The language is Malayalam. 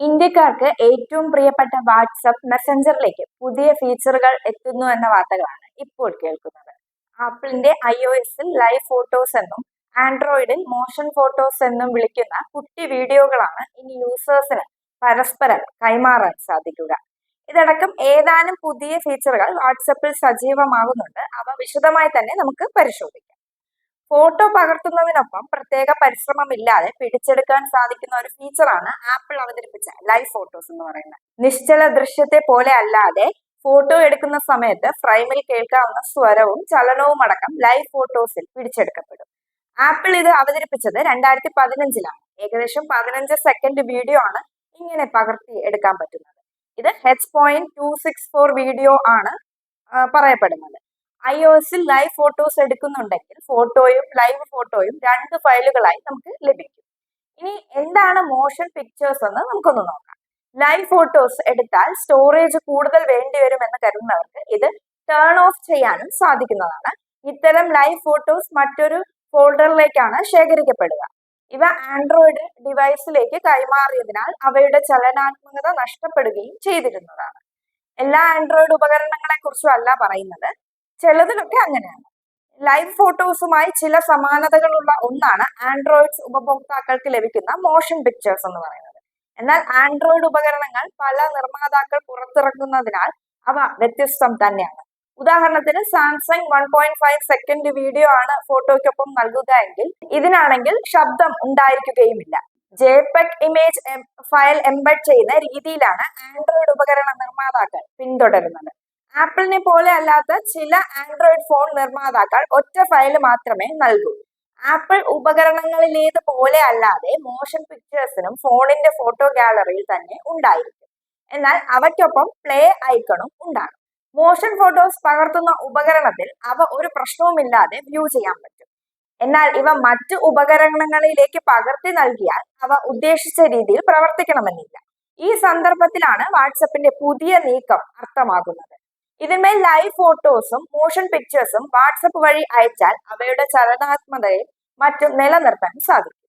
ഇന്ത്യക്കാർക്ക് ഏറ്റവും പ്രിയപ്പെട്ട വാട്സപ്പ് മെസ്സഞ്ചറിലേക്ക് പുതിയ ഫീച്ചറുകൾ എത്തുന്നു എന്ന വാർത്തകളാണ് ഇപ്പോൾ കേൾക്കുന്നത്. ആപ്പിളിന്റെ ഐ ഒ എസിൽ ലൈവ് ഫോട്ടോസ് എന്നും ആൻഡ്രോയിഡിൽ മോഷൻ ഫോട്ടോസ് എന്നും വിളിക്കുന്ന കുട്ടി വീഡിയോകളാണ് ഇനി യൂസേഴ്സിന് പരസ്പരം കൈമാറാൻ സാധിക്കുക. ഇതടക്കം ഏതാനും പുതിയ ഫീച്ചറുകൾ വാട്സപ്പിൽ സജീവമാകുന്നുണ്ട്. അവ വിശദമായി തന്നെ നമുക്ക് പരിശോധിക്കാം. ഫോട്ടോ പകർത്തുന്നതിനൊപ്പം പ്രത്യേക പരിശ്രമമില്ലാതെ പിടിച്ചെടുക്കാൻ സാധിക്കുന്ന ഒരു ഫീച്ചറാണ് ആപ്പിൾ അവതരിപ്പിച്ച ലൈവ് ഫോട്ടോസ് എന്ന് പറയുന്നത്. നിശ്ചല ദൃശ്യത്തെ പോലെ അല്ലാതെ ഫോട്ടോ എടുക്കുന്ന സമയത്ത് ഫ്രെയിമിൽ കേൾക്കാവുന്ന സ്വരവും ചലനവും അടക്കം ലൈവ് ഫോട്ടോസിൽ പിടിച്ചെടുക്കപ്പെടും. ആപ്പിൾ ഇത് അവതരിപ്പിച്ചത് രണ്ടായിരത്തി പതിനഞ്ചിലാണ് ഏകദേശം പതിനഞ്ച് സെക്കൻഡ് വീഡിയോ ആണ് ഇങ്ങനെ പകർത്തി എടുക്കാൻ പറ്റുന്നത്. ഇത് H point two six four video ആണ് പറയപ്പെടുന്നത്. ഐ ഒ എസിൽ ലൈവ് ഫോട്ടോസ് എടുക്കുന്നുണ്ടെങ്കിൽ ഫോട്ടോയും ലൈവ് ഫോട്ടോയും രണ്ട് ഫയലുകളായി നമുക്ക് ലഭിക്കും. ഇനി എന്താണ് മോഷൻ പിക്ചേഴ്സ് എന്ന് നമുക്കൊന്ന് നോക്കാം. ലൈവ് ഫോട്ടോസ് എടുത്താൽ സ്റ്റോറേജ് കൂടുതൽ വേണ്ടിവരും എന്ന് കരുതുന്നവർക്ക് ഇത് ടേൺ ഓഫ് ചെയ്യാനും സാധിക്കുന്നതാണ്. ഇത്തരം ലൈവ് ഫോട്ടോസ് മറ്റൊരു ഫോൾഡറിലേക്കാണ് ശേഖരിക്കപ്പെടുക. ഇവ ആൻഡ്രോയിഡ് ഡിവൈസിലേക്ക് കൈമാറിയതിനാൽ അവയുടെ ചലനാത്മകത നഷ്ടപ്പെടുകയും ചെയ്തിരുന്നതാണ്. എല്ലാ ആൻഡ്രോയിഡ് ഉപകരണങ്ങളെ കുറിച്ചും അല്ല പറയുന്നത്. ചിലതിലൊക്കെ അങ്ങനെയാണ് ലൈവ് ഫോട്ടോസുമായി ചില സമാനതകളുള്ള ഒന്നാണ് ആൻഡ്രോയിഡ്സ് ഉപഭോക്താക്കൾക്ക് ലഭിക്കുന്ന മോഷൻ പിക്ചേഴ്സ് എന്ന് പറയുന്നത്. എന്നാൽ ആൻഡ്രോയിഡ് ഉപകരണങ്ങൾ പല നിർമ്മാതാക്കൾ പുറത്തിറക്കുന്നതിനാൽ അവ വ്യത്യസ്തം തന്നെയാണ്. ഉദാഹരണത്തിന് Samsung one point five second video ആണ് ഫോട്ടോയ്ക്കൊപ്പം നൽകുക എങ്കിൽ ഇതിനാണെങ്കിൽ ശബ്ദം ഉണ്ടായിരിക്കുകയുമില്ല. ജെപെക് ഇമേജ് ഫയൽ എംബഡ് ചെയ്യുന്ന രീതിയിലാണ് ആൻഡ്രോയിഡ് ഉപകരണ നിർമ്മാതാക്കൾ പിന്തുടരുന്നത്. ആപ്പിളിനെ പോലെ അല്ലാത്ത ചില ആൻഡ്രോയിഡ് ഫോൺ നിർമ്മാതാക്കൾ ഒറ്റ ഫയൽ മാത്രമേ നൽകൂ. ആപ്പിൾ ഉപകരണങ്ങളിലേത് പോലെ അല്ലാതെ മോഷൻ പിക്ചേഴ്സിനും ഫോണിന്റെ ഫോട്ടോ ഗാലറിയിൽ തന്നെ ഉണ്ടായിരിക്കും. എന്നാൽ അവയ്ക്കൊപ്പം പ്ലേ ഐക്കണും ഉണ്ടാകും. മോഷൻ ഫോട്ടോസ് പകർത്തുന്ന ഉപകരണത്തിൽ അവ ഒരു പ്രശ്നവുമില്ലാതെ വ്യൂ ചെയ്യാൻ പറ്റും. എന്നാൽ ഇവ മറ്റു ഉപകരണങ്ങളിലേക്ക് പകർത്തി നൽകിയാൽ അവ ഉദ്ദേശിച്ച രീതിയിൽ പ്രവർത്തിക്കണമെന്നില്ല. ഈ സന്ദർഭത്തിലാണ് വാട്സപ്പിന്റെ പുതിയ നീക്കം അർത്ഥമാകുന്നത്. ഇതിന്മേൽ ലൈവ് ഫോട്ടോസും മോഷൻ പിക്ചേഴ്സും വാട്സപ്പ് വഴി അയച്ചാൽ അവയുടെ ചലനാത്മകതയും മറ്റും നിലനിർത്താൻ സാധിക്കും.